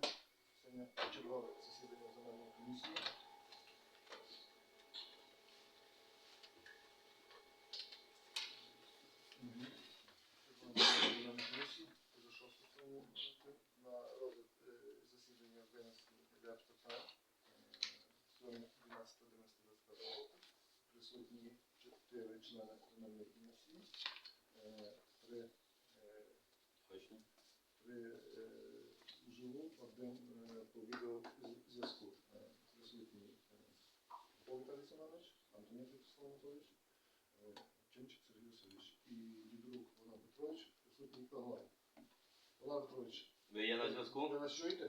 день. Сьогодні чергове засідання земельної комісії. На розгляд е, засідання винесли ряд питань. Е, Сьогодні 12.11.25. Присутні чотири члени земельної комісії. Е, Три Присутній е, Павло Віталій Семенович, Антоній Вячеслав Анатолійович, е, Ченчик Сергій Васильович і Дідрук Вона Петрович, присутній Павло. Павло Петрович, Ви є на зв'язку? ви нас чуєте?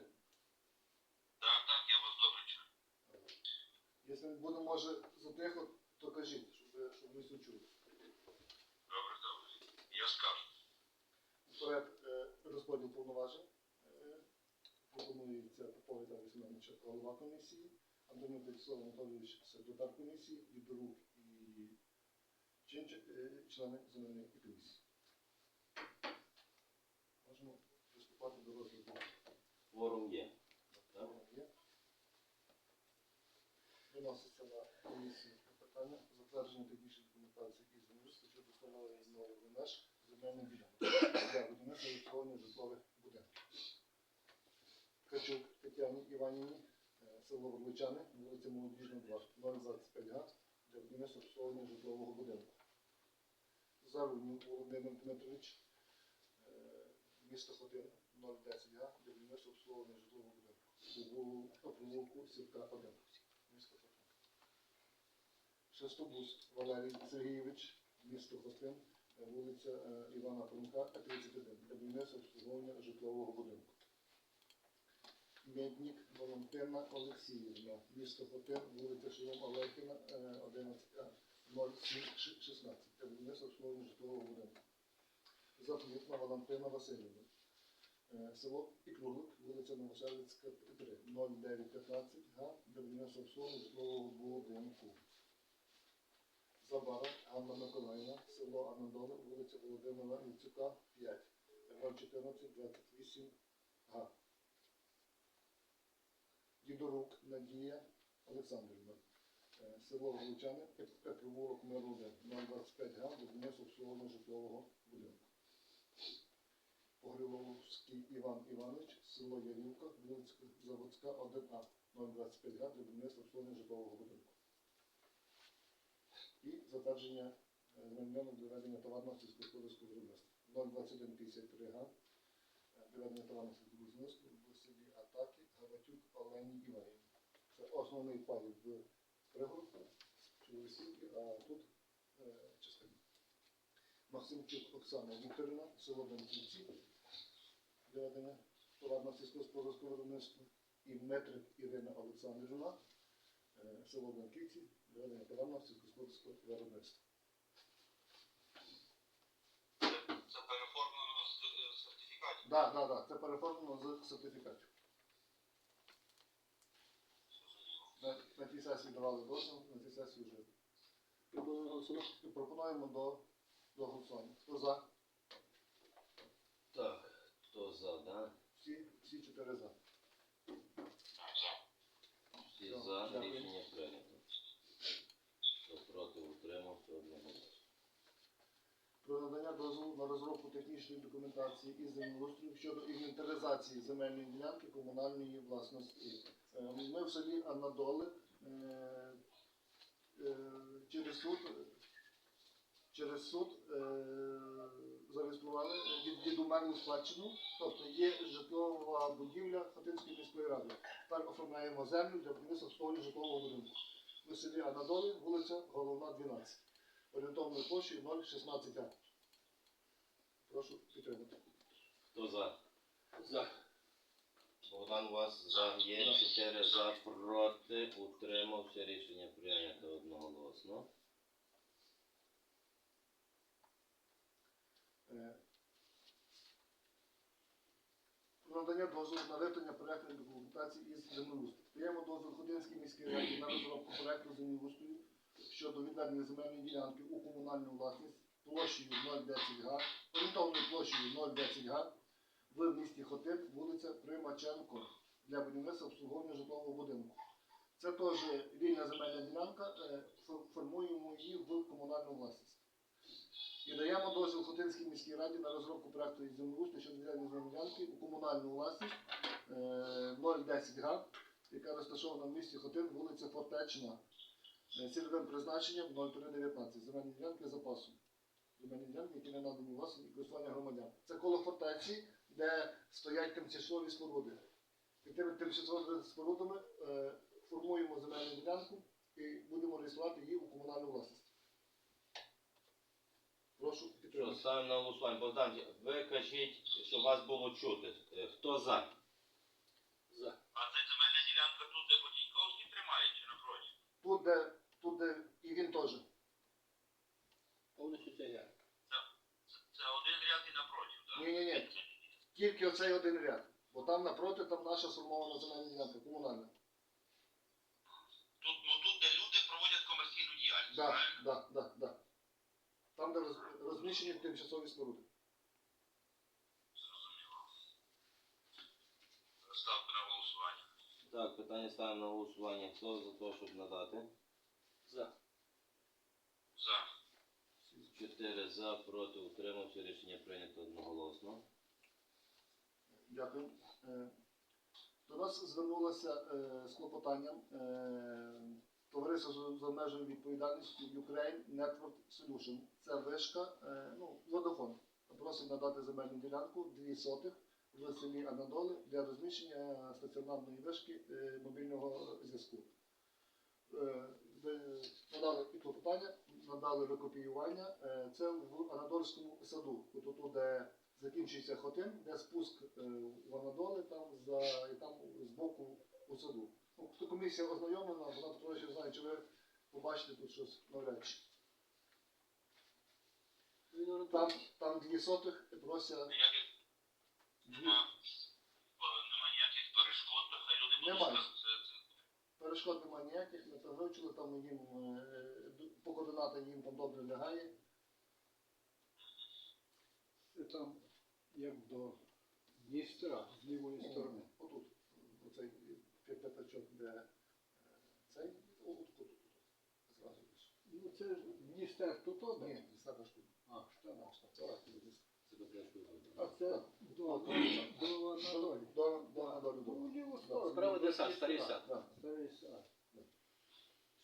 Так, так, я вас добре чую. Якщо не буде, може, затихо, то кажіть, щоб, щоб ми все чули. Добре, добре. Я скажу. Вперед е, розподіл повноважень. Пропонується Попов Віталій Семенович голова комісії, Антоній Вячеслав Анатолійович секретар комісії, і Чинчик, е, члени земельної комісії. Можемо приступати до розгляду. Форум є. Так. Є. Виноситься на комісію питання затвердження технічної документації із землеустрою щодо встановлення нових меж земельних ділянок для будівництва і житлових будинків. Качук Тетяні Іванівні, е, село Ворличани, вулиця Молодіжна 2, 025 га для будівництва обслуговування житлового будинку. Заруднів Володимир Дмитрович, е, місто Хотин, 010 га для будівництва обслуговування житлового будинку у провулку Сівка 1, місто Хотин. Шестобус Валерій Сергійович, місто Хотин, вулиця е, Івана Франка, 31, для будівництва обслуговування житлового будинку. Медник Валентина Олексіївна, місто Хотин, вулиця Шолом Олехіна, е, 11А, 0716, і обслуговування житлового будинку. Запитна Валентина Васильівна, Е, Село Пікруглик, вулиця Новоселицька, 3, 0915 га, для будівництва обслуговування житлового будинку. Забара Ганна Миколаївна, село Анадоли, вулиця Володимира Яцюка, 5, 014 28 га. Дідорук Надія Олександрівна, е, село Волочани, Петроволок Миру 1, 025 га, для будівництва обслуговування житлового будинку. Погребовський Іван Іванович, село Ярівка, Заводська, 1А, 025 га для будівництва обслуговування житлового будинку. І затвердження е, земельного для ведення товарного сільськогосподарського виробництва. 02153 га е, для ведення товарного сільськогосподарського Гаватюк, Олені Іванівні. Це основний пай в пригородку, чи весілки, а тут е, частина. Максимчук Оксана Вікторівна, село Бенківці, для ведення товарного сільськогосподарського виробництва, і Метрик Ірина Олександрівна, е, село Бенківці, для ведення товарного сільськогосподарського виробництва. Це, переформлено з е, сертифікатів. Так, так, так, це переформлено з сертифікатів. На, на тій сесії давали дозвіл, на цій сесії вже пропонуємо до, до голосування. Хто за? Так, хто за, да? Всі, всі чотири за. Всі Все, за, дякую. рішення прийнято. Хто проти утримався одноголосно. про надання дозволу на розробку технічної документації із землеустрою щодо інвентаризації земельної ділянки комунальної власності. Е, Ми в селі Анадоли е, е, через суд через суд зареєстрували від дідумерну спадщину, тобто є житлова будівля Хотинської міської ради. Тепер оформляємо землю для будівництва обслуговування житлового будинку. Ми в селі Анадоли, вулиця Головна, 12 орієнтовною площею 0,16 га. Прошу підтримати. Хто за? За. Богдан вас за є, За. чотири за, проти, утримався, рішення прийнято одноголосно. Е, надання дозволу на виготовлення проектної документації із землеустрою. Даємо дозвіл Ходинській міській раді на розробку проекту землеустрою щодо відведення земельної ділянки у комунальну власність площею 0,10 га, орієнтовною площею 0,10 га в місті Хотин, вулиця Примаченко, для будівництва обслуговування житлового будинку. Це теж вільна земельна ділянка, е, формуємо її в комунальну власність. І даємо дозвіл Хотинській міській раді на розробку проекту із землеустрою щодо відведення земельної ділянки у комунальну власність е, 010 га, яка розташована в місті Хотин, вулиця Фортечна, е, цільовим призначенням 0319, земельні ділянки запасу. Земельні ділянки, які не надані у власність і користування громадян. Це коло фортеці, де стоять тимчасові споруди. І тими тимчасовими спорудами е, формуємо земельну ділянку і будемо реєструвати її у комунальну власність. Прошу підтримати. ставимо на голосування. Богдан, ви кажіть, щоб вас було чути. Е, Хто за? За. А це земельна ділянка тут, де Потіньковський тримає, чи напроти? Тут, де, тут, де і він теж. Повністю. Це, це один ряд і напроти, так? Ні, ні, ні. Тільки оцей один ряд. Бо там напроти там наша сформована земельна ділянка, комунальна. Тут, ну тут, де люди проводять комерційну діяльність, Да, правильно? да, да, да. Там, де роз- розміщені тимчасові споруди. Зрозуміло. Ставте на голосування. Так, питання ставимо на голосування. Хто за те, щоб надати? За. За. Чотири за, проти, утримався. Рішення прийнято одноголосно. Дякую. Е, До нас звернулося е, з клопотанням е, товариство з обмеженою відповідальністю Ukraine Network Solution. Це вишка, ну, водофон. Просить надати земельну ділянку дві сотих в селі Анадоли для розміщення стаціонарної вишки мобільного зв'язку. Надали і клопотання, надали викопіювання. Це в Анадольському саду, де закінчується хотин, де спуск е, в Анадоли, там за і там збоку у саду. Ну, хто комісія ознайомлена, вона Петрович знає, чи ви побачите тут щось навряд чи. Там, там дві сотих дві. нема, е, ніяких перешкод, хай люди будуть Немає. Перешкод немає ніяких, ми це вивчили, там їм е, по координатам їм там добре лягає. Там як до Дністра з лівої сторони. Отут, оцей п'я- п'ятачок, де е, цей, отут, тут, зразу десь. Ну це ж Дністер тут Ні, один. не знаю, що. А, штана. Це так, десь. А це до, до Анатолії. До, до, до, до, до. Ну, в ліву сторону. Справа де сад, старий сад. Да. Старий сад.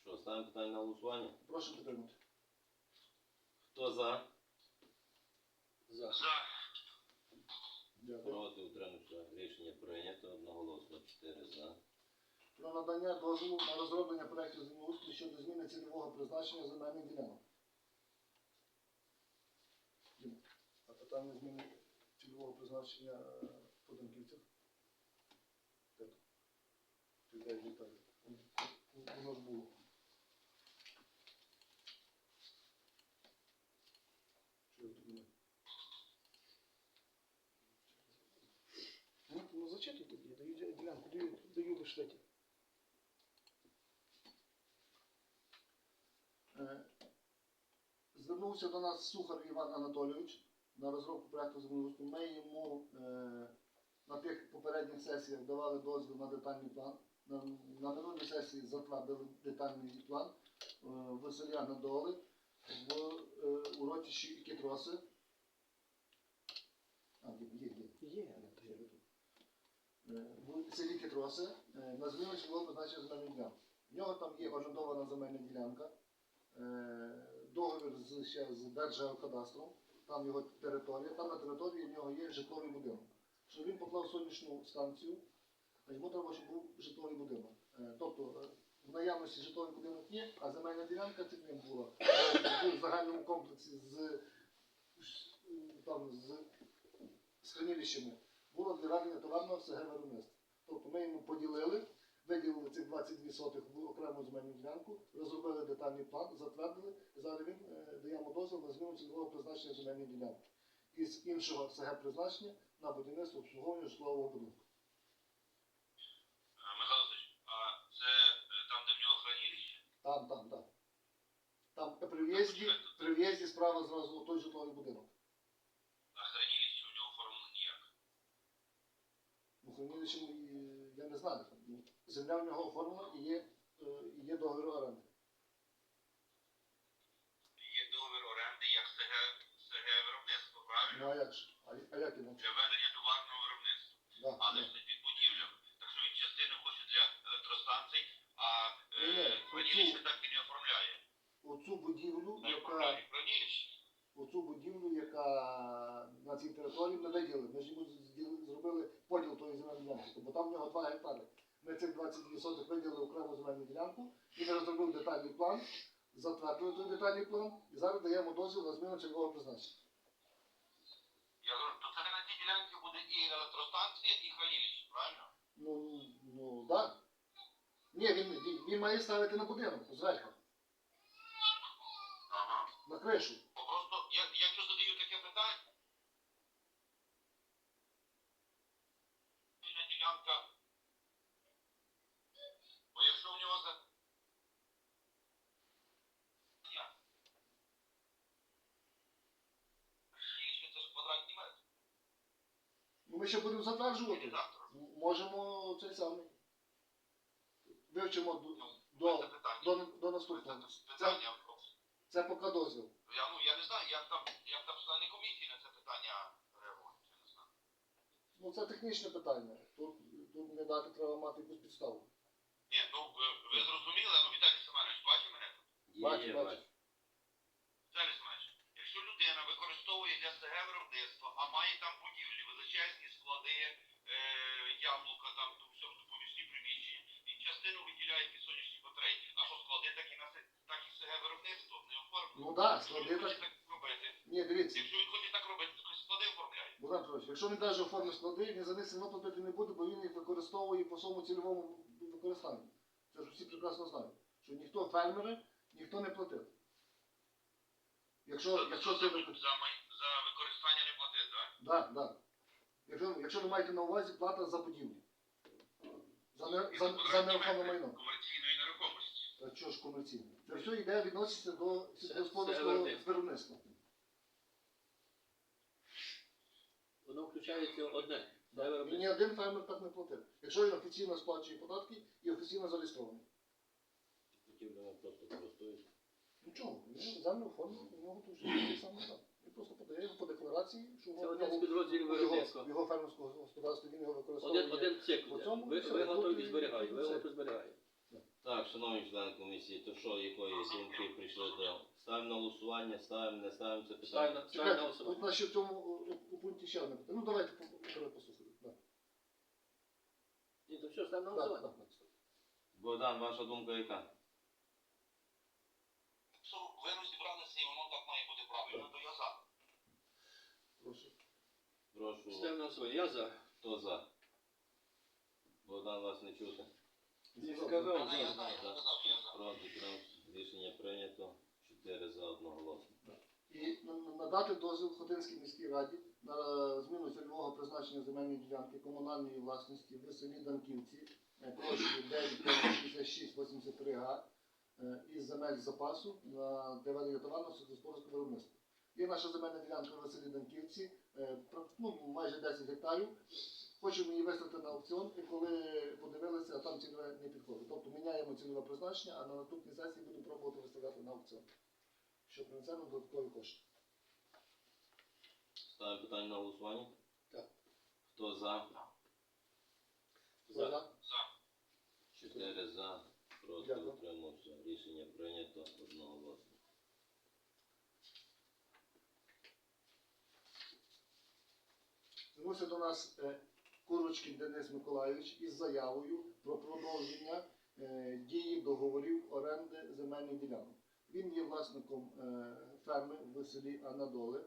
Що, ставимо питання на голосування? Прошу підтримати. Хто за? За. за. Дякую. Проти, утримався. Рішення прийнято одноголосно. Чотири за. Про надання дозволу на розроблення проєктів землеустрою щодо зміни цільового призначення земельних ділянок. А питання зміни цільового призначення е, по Данківцях? Де Віталій? Воно ж було. Що я тут не? Ну, ну зачитуй тоді, даю ді- ділянку, даю, ті. Е, Звернувся до нас Сухар Іван Анатолійович на розробку проекту землеустрою. Ми йому е, на тих попередніх сесіях давали дозвіл на детальний план. На, на минулій сесії затвердили детальний план е, в селі Анадоли, в е, урочищі Кітроси. А, є, є, є. Є. Е, в селі Кітроси е, на зміну цільового призначення земельної ділянки. В нього там є орендована земельна ділянка, е, договір з, ще з Держгеокадастром, там його територія, там на території в нього є житловий будинок. Що він поклав сонячну станцію, а йому треба, щоб був житловий будинок. Е, Тобто в наявності житловий будинок є, а земельна ділянка під ним була в загальному комплексі з, там, з, хранилищами було для ведення товарного СГ виробництва. Тобто ми йому поділили, виділили цих 22 сотих в окрему земельну ділянку, розробили детальний план, затвердили, і зараз він е, даємо дозвіл на зміну цільового призначення земельної ділянки. Із іншого СГ призначення на будівництво обслуговування житлового будинку. Е, там? Там, там, там. Там при в'їзді, при в'їзді справа зразу у той житловий будинок. А хранилище у нього оформлено ніяк. Хмельниччині і я не знаю. Ну, Земля в нього оформлена і є, е, і є договір оренди. Є договір оренди як СГ, СГ виробництво, правильно? Ну а як ж? А, а як інакше? Для ведення товарного виробництва. Да, Але да. ж не під будівлями. Так що він частину хоче для електростанцій, а Ні-ні, е, хранилище так і не оформляє. Оцю будівлю, Не яка оформляє хранилище. оцю будівлю, яка на цій території ми виділили. Ми ж йому зробили поділ тої земельної ділянки, бо там в нього 2 гектари. Ми цих 22 сотих виділили окрему земельну ділянку, і ми розробили детальний план, затвердили той детальний план, і зараз даємо дозвіл на зміну чергового призначення. Я говорю, то це на цій ділянці буде і електростанція, і хранилище, правильно? Ну, ну, так. Ні, він, він, він має ставити на будинок, зверху, Ага. на кришу. Просто я, я що задаю таке питання. Вільна ділянка. Бо якщо в нього за. Ні. Хранилище це ж квадратні метри. Ну, ми ще будемо затверджувати. Завтра. Можемо цей самий. Вивчимо до, Ну, до, до, до наступного. питання. Це поки дозвіл. Я, ну, я не знаю, як там, як там члени комісії на це питання реагують. Я не знаю. Ну це технічне питання. Тут, тут не дати треба мати якусь підставу. Ні, ну ви, ви зрозуміли, ну Віталій Семенович, бачить мене тут? Бачу, бачу. бачу. Віталій Семенович, якщо людина використовує для СГ виробництва, а має там будівлі, величезні склади, е, яблука, там то все допоміжні приміщення, він частину виділяє під сонячні батареї. А що склади так і на так і СГ виробництво не оформлено? Ну так, Якщо склади так. так робити, Ні, дивіться, якщо він хоче так робити, то склади оформляє. Богдан Петрович, якщо він навіть оформить склади, він за них все одно платити не буде, бо він їх використовує по своєму цільовому використанню. Це ж всі прекрасно знають. Що ніхто фермери, ніхто не платив. Якщо, якщо ти за, за використання не платить, так? Да, да. Якщо, якщо ви маєте на увазі плата за будівлю. За, не, за, за нерухоме майно. Комерційної нерухомості. Та що ж комерційне? Це все йде відноситься до сільськогосподарського виробництва. Воно включається одне. Виробництво. ні один фермер так не платив. Якщо він офіційно сплачує податки і офіційно зареєстрований. Будівлями просто користуються. Нічого, він землю оформив, у нього тут все саме так. Він просто подає його по декларації, що Це один з підрозділів його, виробництва. в його фермерського господарстві він його використовує. Один, один цикл. По цьому Ви, все, виготовив тут і і- тут все. і зберігає. Так, шановні члени комісії, то що, якої думки прийшли до... Ставимо на голосування, ставимо, не ставимо це Ставимо питання. на- ставимо на Чекайте, голосування. нас ще в цьому у, у пункті ще одне питання. Ну давайте по- по- послухаємо. Да. Ні, то що, ставимо на голосування? да, да. Богдан, ваша думка яка? Прошу, Ставимо на голосування. Я за. хто за? Богдан, вас не чути. Не Сказав. Я, за, я сказав, я за. Проти, рішення прийнято. 4 за одноголосно. І на- на- надати дозвіл Хотинській міській раді на зміну цільового призначення земельної ділянки комунальної власності в селі Данківці площею 96683 га е, із земель запасу на для ведення товарного сільськогосподарського виробництва. Є наша земельна ділянка в селі Данківці, е, ну, майже 10 гектарів. Хочемо її виставити на аукціон, і коли подивилися, там цільове не підходить. Тобто міняємо цільове призначення, а на наступній сесії будемо пробувати виставляти на аукціон що принесе нам додаткові кошти. Ставимо питання на голосування? Так. Хто за? За. За. За. 4 за, проти, утримався. Рішення прийнято одноголосно. Звернувся до нас е, Курочкін Денис Миколайович із заявою про продовження е, дії договорів оренди земельних ділянок. Він є власником е, ферми в селі Анадоли,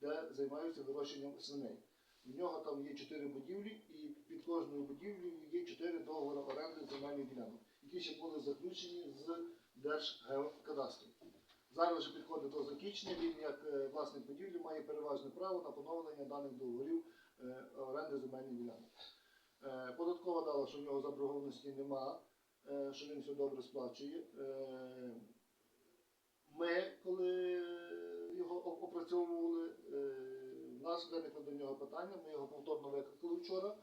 де займаються вирощенням свиней. В нього там є чотири будівлі, і під кожною будівлею є чотири договори оренди земельних ділянок, які ще були заключені з Держгеокадастром. Зараз вже підходить до закінчення. Він, як е, власник будівлі, має переважне право на поновлення даних договорів е, оренди земельних ділянок. Е, Податкова дала, що в нього заборгованості нема, що він все добре сплачує. Ми, коли його опрацьовували, в нас виникло до нього питання, ми його повторно викликали вчора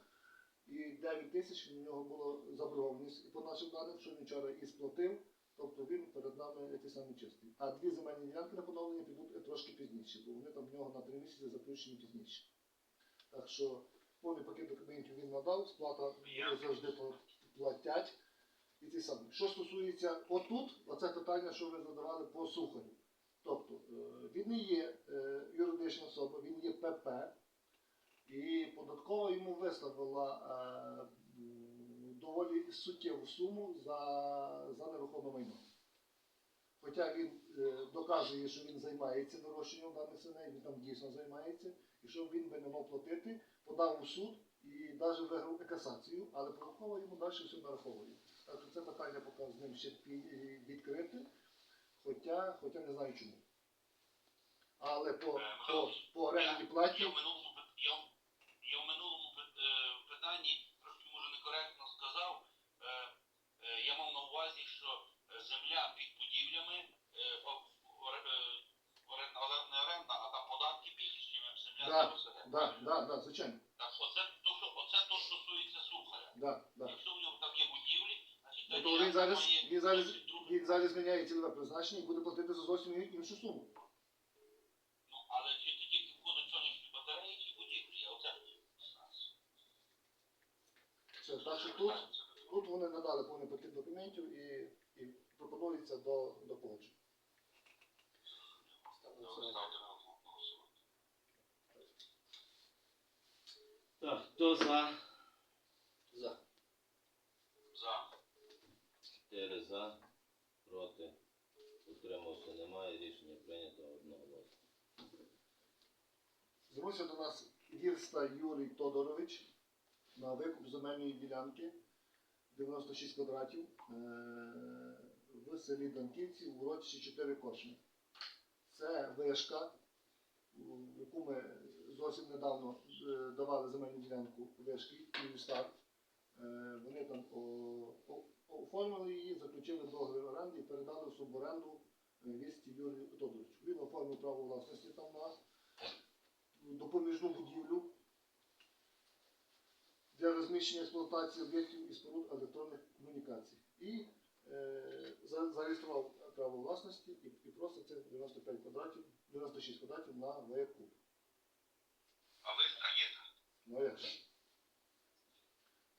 і 9 тисяч у нього було заборгованість. По нашим даним, що він вчора і сплатив, тобто він перед нами ті самі чистий. А дві земельні ділянки на поновлення підуть трошки пізніше, бо вони там в нього на 3 місяці заключені пізніше. Так що повний пакет документів він надав, сплата завжди платять. І ті самі. Що стосується отут, оце питання, що ви задавали по сухарю. Тобто е, він не є е, юридична особа, він є ПП, і податкова йому виставила е, м, доволі суттєву суму за, за нерухоме майно. Хоча він е, доказує, що він займається вирощенням даних свиней, він там дійсно займається, і що він би не мав платити, подав у суд і навіть виграв касацію, але податкова йому далі все нараховує. Так що це питання поки з ним ще відкрите, хоча, хоча не знаю чому. Але по, по, по орендній платі. Я в минулому, е, питанні трошки може некоректно сказав. Е, е, я мав на увазі, що е, земля під будівлями, е, е, не оренда, а там податки більші, ніж земля Да, на ОСГ. Да, да, да, звичайно. Так, оце то, що оце то, що стосується сухаря. Да, да. Якщо в нього там є будівлі, значить Ну, то він зараз, має він зараз, досить друге. він зараз зміняє цільове призначення і буде платити за зовсім іншу суму. Ну, але чи це тільки входить сонячні батареї чи будівлі? Я оце хотів знати. Все, так що тут, тут вони надали повний пакет документів і, і пропонується до, до погодження. Так, хто за? За. За. Чотири за, проти, утримався немає, рішення прийнято одноголосно. Звернувся до нас Гірста Юрій Тодорович на викуп земельної ділянки 96 квадратів е, в селі Данківці у урочищі 4 кошми. Це вишка, яку ми зовсім недавно е, давали земельну ділянку вишки Київстар. Е, Вони там оформили її, заключили договір оренди і передали в суборенду Гірсті Юрію Тодоровичу. Він оформив право власності там на допоміжну будівлю для розміщення експлуатації об'єктів і споруд електронних комунікацій. І е, за- зареєстрував право власності і, і просить це 95 квадратів, 96 квадратів на викуп. А ви стаєте? Ну як же?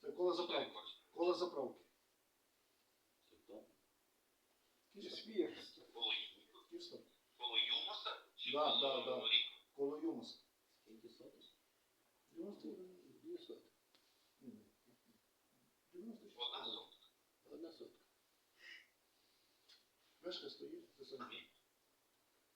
Це коло заправки. Коло заправки. Хто? Коло, коло Юмоса? Чи Да, коло да, да. Рік? Коло Юмоса. Скільки сотень? 90... Дві сотки. ні, 96 Одна сотка. Одна сотка. Вишка стоїть, це саме.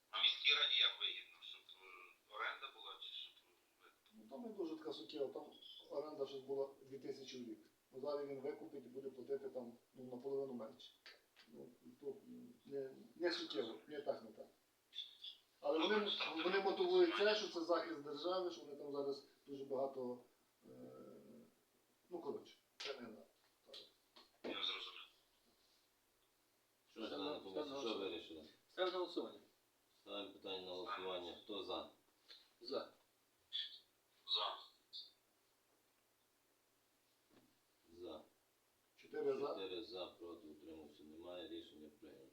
А міській раді як вигідно? Щоб е, оренда була чи щоб... е, Ну, там не дуже така суттєва, там оренда щось була 2000 в рік. Ну, зараз він викупить і буде платити там ну, наполовину менше. Ну, м, не, не суттєво, не так, не так. Але вони, вони мотивують це, що це захист держави, що вони там зараз дуже багато. Е, ну, коротше, це не так. Я зрозумів. Що члени комісії, що вирішили? Ставлю на голосування. Ставимо питання на голосування. Хто за? За. За. За. Чотири за. Чотири за, проти, утримався немає, рішення прийнято.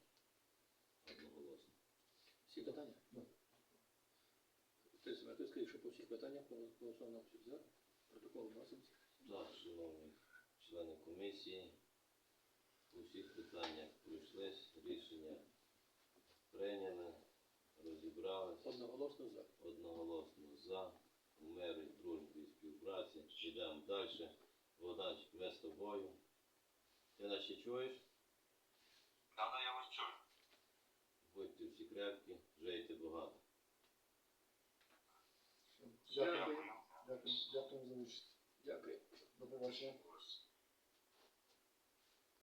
Одноголосно. Всі питання? Да. Ти себе, ти скажи, що по всіх питаннях голосував на всіх за. Протокол вноситься. Так, шановні члени комісії, у всіх питаннях пройшлись, рішення прийняли, розібрались, Одноголосно за. одноголосно за, у мирі, дружбі і співпраці. Йдемо далі. Богданчик, ми з тобою. Ти нас ще чуєш? Да, да, я вас чую. Будьте всі крепкі, жийте багато. Дякую. Дякую, дякую за участь. Дякую. До побачення.